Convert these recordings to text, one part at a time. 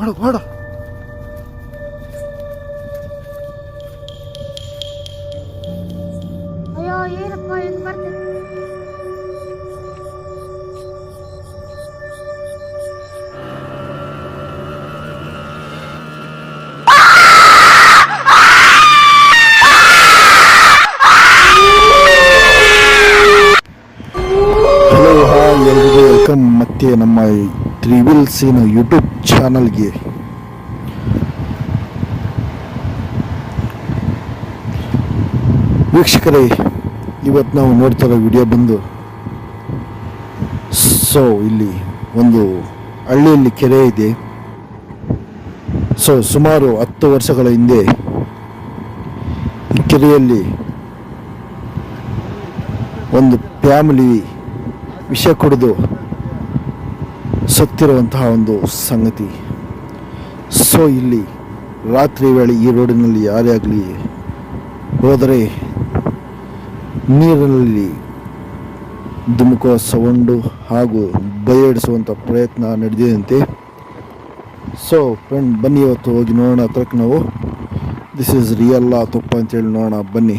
ಓಡು ಓಡು ಅಯ್ಯೋ ಏನಪ್ಪ ಹೆಂಗ್ ಬರ್ತೇನೆ ಹಲೋ ಹಾಯ್ ಎಲ್ರಿಗೂ ವೆಲ್ಕಮ್ ಮತ್ತೆ ನಮ್ಮ ತ್ರಿವಿಲ್ ಸೀನ್ ಯೂಟ್ಯೂಬ್ ಚಾನಲ್ಗೆ. ವೀಕ್ಷಕರೇ, ಇವತ್ತು ನಾವು ನೋಡ್ತಿರೋ ವಿಡಿಯೋ ಬಂದು ಸೊ, ಇಲ್ಲಿ ಒಂದು ಹಳ್ಳಿಯಲ್ಲಿ ಕೆರೆ ಇದೆ. ಸೊ, ಸುಮಾರು ಹತ್ತು ವರ್ಷಗಳ ಹಿಂದೆ ಕೆರೆಯಲ್ಲಿ ಒಂದು ಫ್ಯಾಮಿಲಿ ವಿಷ ಕುಡಿದು ಸತ್ತಿರುವಂತಹ ಒಂದು ಸಂಗತಿ. ಸೊ ಇಲ್ಲಿ ರಾತ್ರಿ ವೇಳೆ ಈ ರೋಡಿನಲ್ಲಿ ಯಾರೇ ಆಗಲಿ ಹೋದರೆ ನೀರಿನಲ್ಲಿ ಧುಮುಕುವ ಸೌಂಡು ಹಾಗೂ ಬಯಡಿಸುವಂಥ ಪ್ರಯತ್ನ ನಡೆದಿದಂತೆ. ಸೊ ಫ್ರೆಂಡ್ ಬನ್ನಿ, ಇವತ್ತು ಹೋಗಿ ನೋಡೋಣ ಹತ್ರಕ್ಕೆ ನಾವು. ದಿಸ್ ಈಸ್ ರಿಯಲ್ಲ ತುಪ್ಪ ಅಂತೇಳಿ ನೋಡೋಣ. ಬನ್ನಿ.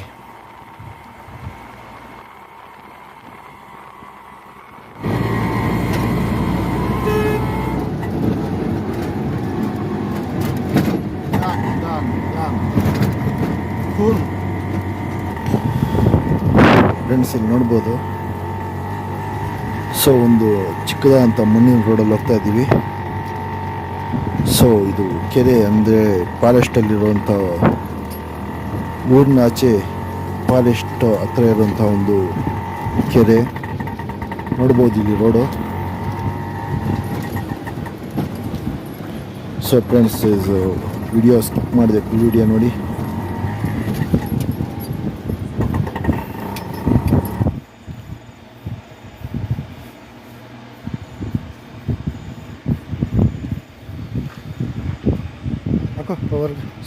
ಫ್ರೆಂಡ್ಸ್ ಇಲ್ಲಿ ನೋಡ್ಬೋದು. ಸೊ ಒಂದು ಚಿಕ್ಕದಾದಂಥ ಮಣ್ಣಿನ ರೋಡಲ್ಲಿ ಹೋಗ್ತಾ ಇದ್ದೀವಿ. ಸೊ ಇದು ಕೆರೆ ಅಂದರೆ ಫಾರೆಸ್ಟಲ್ಲಿರುವಂಥ ಊರಿನ ಆಚೆ ಫಾರೆಸ್ಟ್ ಹತ್ರ ಇರುವಂಥ ಒಂದು ಕೆರೆ. ನೋಡ್ಬೋದು ಇಲ್ಲಿ road so friends this video skip ಮಾಡಿದೆ ವಿಡಿಯೋ ನೋಡಿ.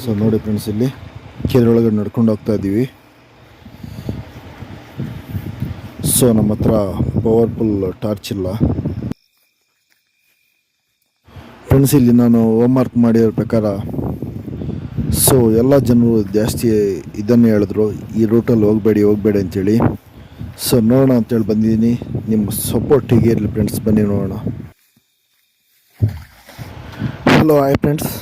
ಸೊ ನೋಡಿ ಫ್ರೆಂಡ್ಸ್ ಇಲ್ಲಿ ಕೆರೆ ಒಳಗಡೆ ನಡ್ಕೊಂಡು ಹೋಗ್ತಾ ಇದ್ದೀವಿ. ಸೊ ನಮ್ಮ ಹತ್ರ ಪವರ್ಫುಲ್ ಟಾರ್ಚ್ ಇಲ್ಲ. ಫ್ರೆಂಡ್ಸ್ ಇಲ್ಲಿ ನಾನು ಹೋಮ್ವರ್ಕ್ ಮಾಡಿರೋ ಪ್ರಕಾರ ಸೊ ಎಲ್ಲ ಜನರು ಜಾಸ್ತಿ ಇದನ್ನು ಹೇಳಿದ್ರು. ಈ ರೂಟಲ್ಲಿ ಹೋಗಬೇಡಿ ಹೋಗಬೇಡಿ ಅಂಥೇಳಿ ಸೊ ನೋಡೋಣ ಅಂತೇಳಿ ಬಂದಿದ್ದೀನಿ. ನಿಮ್ಮ ಸಪೋರ್ಟ್ ಹೀಗೆ ಇರಲಿ ಫ್ರೆಂಡ್ಸ್ ಬನ್ನಿ ನೋಡೋಣ. ಹಲೋ ಆಯ್ ಫ್ರೆಂಡ್ಸ್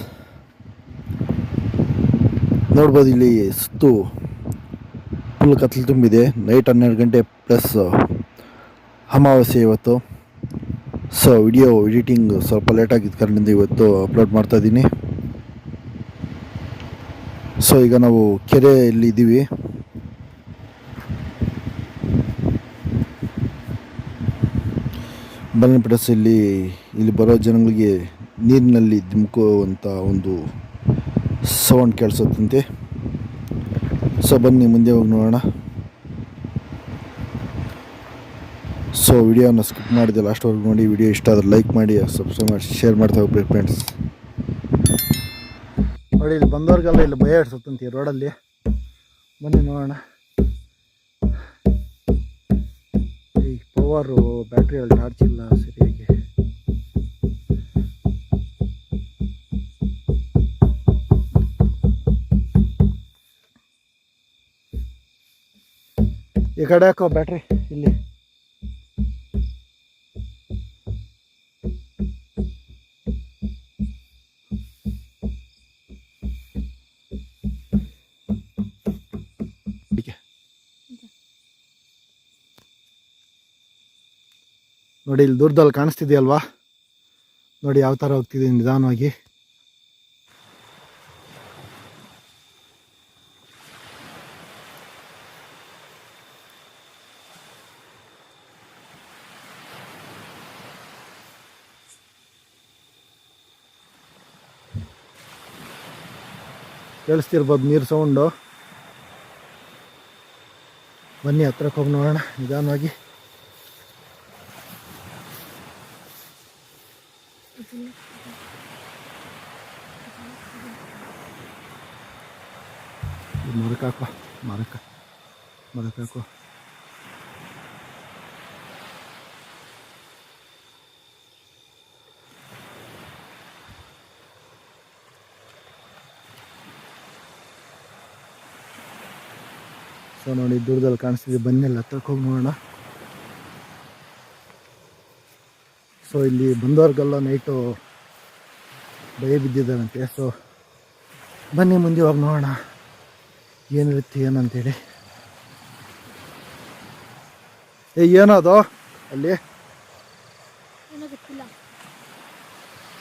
ನೋಡ್ಬೋದು ಇಲ್ಲಿ ಸುತ್ತು ಫುಲ್ ಕತ್ಲು ತುಂಬಿದೆ. ನೈಟ್ ಹನ್ನೆರಡು ಗಂಟೆ ಪ್ಲಸ್ ಅಮಾವಾಸ್ಯೆ ಇವತ್ತು. ಸೊ ವಿಡಿಯೋ ಎಡಿಟಿಂಗ್ ಸ್ವಲ್ಪ ಲೇಟ್ ಆಗಿದ್ದ ಕಾರಣದಿಂದ ಇವತ್ತು ಅಪ್ಲೋಡ್ ಮಾಡ್ತಾ ಇದ್ದೀನಿ. ಸೊ ಈಗ ನಾವು ಕೆರೆಯಲ್ಲಿ ಇದ್ದೀವಿ ಬನ್ನಿ ಇಲ್ಲಿ ಇಲ್ಲಿ ಬರೋ ಜನಗಳಿಗೆ ನೀರಿನಲ್ಲಿ ಧುಮುಕುವಂಥ ಒಂದು ಸೌಂಡ್ ಕೇಳಿಸುತ್ತಂತೆ. ಸೊ ಬನ್ನಿ, ಮುಂದೆ ಹೋಗಿ ನೋಡೋಣ. ಸೊ ವಿಡಿಯೋನ ಸ್ಕಿಪ್ ಮಾಡಿದೆ. ಲಾಸ್ಟ್ವರೆಗೂ ನೋಡಿ ವಿಡಿಯೋ ಇಷ್ಟ ಆದರೆ ಲೈಕ್ ಮಾಡಿ ಸಬ್ಸ್ಕ್ರೈಬ್ ಮಾಡಿ ಶೇರ್ ಮಾಡ್ತಾ ಹೋಗ್ಬೇಕು ಫ್ರೆಂಡ್ಸ್ ನೋಡಿ, ಇಲ್ಲಿ ಬಂದವ್ರಿಗೆಲ್ಲ ಇಲ್ಲಿ ಭಯ ಇಡ್ಸುತ್ತಂತೆ ರೋಡಲ್ಲಿ ಬನ್ನಿ, ನೋಡೋಣ. ಈ ಪವರು ಬ್ಯಾಟ್ರಿಯಲ್ಲಿ ಚಾರ್ಜ್ ಇಲ್ಲ ಸರಿಯಾಗಿ ಈ ಕಡೆ ಹಾಕೋ ಬ್ಯಾಟ್ರಿ ಇಲ್ಲಿ. ನೋಡಿ ಇಲ್ಲಿ ದೂರದಲ್ಲಿ ಕಾಣಿಸ್ತಿದೆಯಲ್ವಾ? ನೋಡಿ ಯಾವ ಥರ ಹೋಗ್ತಿದೆ ನಿಧಾನವಾಗಿ. ಕೇಳಿಸ್ತಿರ್ಬೋದು ನೀರು ಸೌಂಡು ಬನ್ನಿ ಹತ್ರಕ್ಕೆ ಹೋಗಿ ನೋಡೋಣ ನಿಧಾನವಾಗಿ. ಮರಕ್ಕೆ ಹಾಕೋ ಮರಕ್ಕೆ ಸೊ ನೋಡಿ ದೂರದಲ್ಲಿ ಕಾಣಿಸ್ತಿದೆ. ಬನ್ನೆಲ್ಲ ಹತ್ತಕ್ಕೆ ಹೋಗಿ ನೋಡೋಣ. ಸೊ ಇಲ್ಲಿ ಬಂದವ್ರಿಗೆಲ್ಲ ನೈಟು ಭಯ ಬಿದ್ದಿದ್ದಾರಂತೆ. ಸೊ ಬನ್ನಿ ಮುಂದೆ ಹೋಗಿ ನೋಡೋಣ. ಏನಿರುತ್ತೆ ಏನಂತೇಳಿ ಏ ಏನದು ಅಲ್ಲಿ?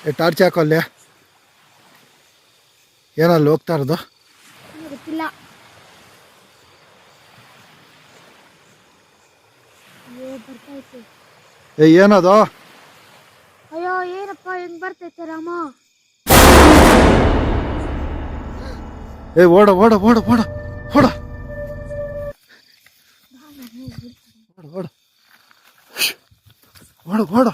ಏ ಟಾರ್ಚ್ ಹಾಕೋ ಅಲ್ಲಿ? ಏನಲ್ಲಿ ಹೋಗ್ತಾ ಇರೋದು? ಏನೋ ಗೊತ್ತಿಲ್ಲ ಅಯ್ಯೋ ಬರ್ತೈತೆ ಏ ಏನದು ಅಯ್ಯೋ ಏನಪ್ಪ ಹೆಂಗ್ ಬರ್ತೈತೆ ರಾಮ ಏ ಓಡ ಓಡ ಓಡ ಓಡ ಓಡ ಓಡ ಓಡ ಓಡ ಓಡ